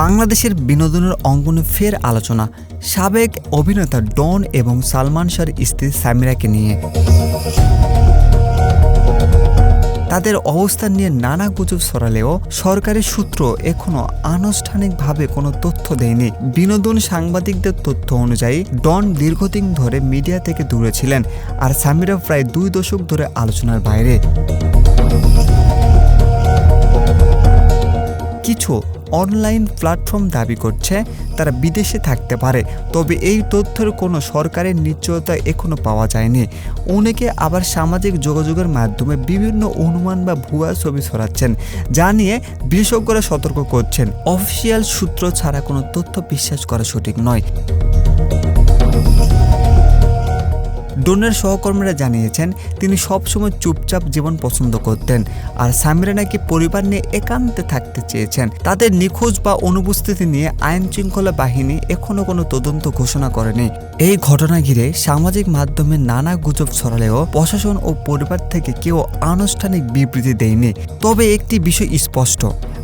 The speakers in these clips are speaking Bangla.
বাংলাদেশের বিনোদনের অঙ্গনে ফের আলোচনা। সাবেক অভিনেতা ডন এবং সালমান শাহর স্ত্রী সামিরাকে নিয়ে। তাদের অবস্থান নিয়ে নানা গুজব ছড়ালেও সরকারি সূত্র এখনও আনুষ্ঠানিকভাবে কোনো তথ্য দেয়নি। বিনোদন সাংবাদিকদের তথ্য অনুযায়ী, ডন দীর্ঘদিন ধরে মিডিয়া থেকে দূরে ছিলেন আর সামিরা প্রায় দুই দশক ধরে আলোচনার বাইরে। কিছু অনলাইন প্ল্যাটফর্ম দাবি করছে তারা বিদেশে থাকতে পারে। তবে এই তথ্যের কোনো সরকারের নিশ্চয়তা এখনও পাওয়া যায়নি। অনেকে আবার সামাজিক যোগাযোগের মাধ্যমে বিভিন্ন অনুমান বা ভুয়া ছবি ছড়াচ্ছেন, যা নিয়ে বিশেষজ্ঞরা সতর্ক করছেন। অফিসিয়াল সূত্র ছাড়া কোনো তথ্য বিশ্বাস করা সঠিক নয়। ডোনের সহকর্মীরা জানিয়েছেন, তিনি সবসময় চুপচাপ জীবন পছন্দ করতেন আর সামিরা নাকি পরিবার নিয়ে একান্তে থাকতে চেয়েছেন। তাদের নিখোঁজ বা অনুপস্থিতি নিয়ে আইন শৃঙ্খলা বাহিনী এখনও কোনো তদন্ত ঘোষণা করেনি। এই ঘটনা ঘিরে সামাজিক মাধ্যমে নানা গুজব ছড়ালেও প্রশাসন ও পরিবার থেকে কেউ আনুষ্ঠানিক বিবৃতি দেয়নি। তবে একটি বিষয় স্পষ্ট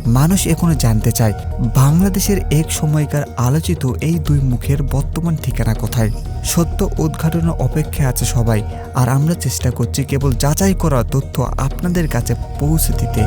মানুষ এখনও জানতে চায়, বাংলাদেশের এক সময়কার আলোচিত এই দুই মুখের বর্তমান ঠিকানা কোথায়। সত্য উদ্ঘাটনের অপেক্ষা আছে সবাই, আর আমরা চেষ্টা করছি কেবল যাচাই করা তথ্য আপনাদের কাছে পৌঁছে দিতে।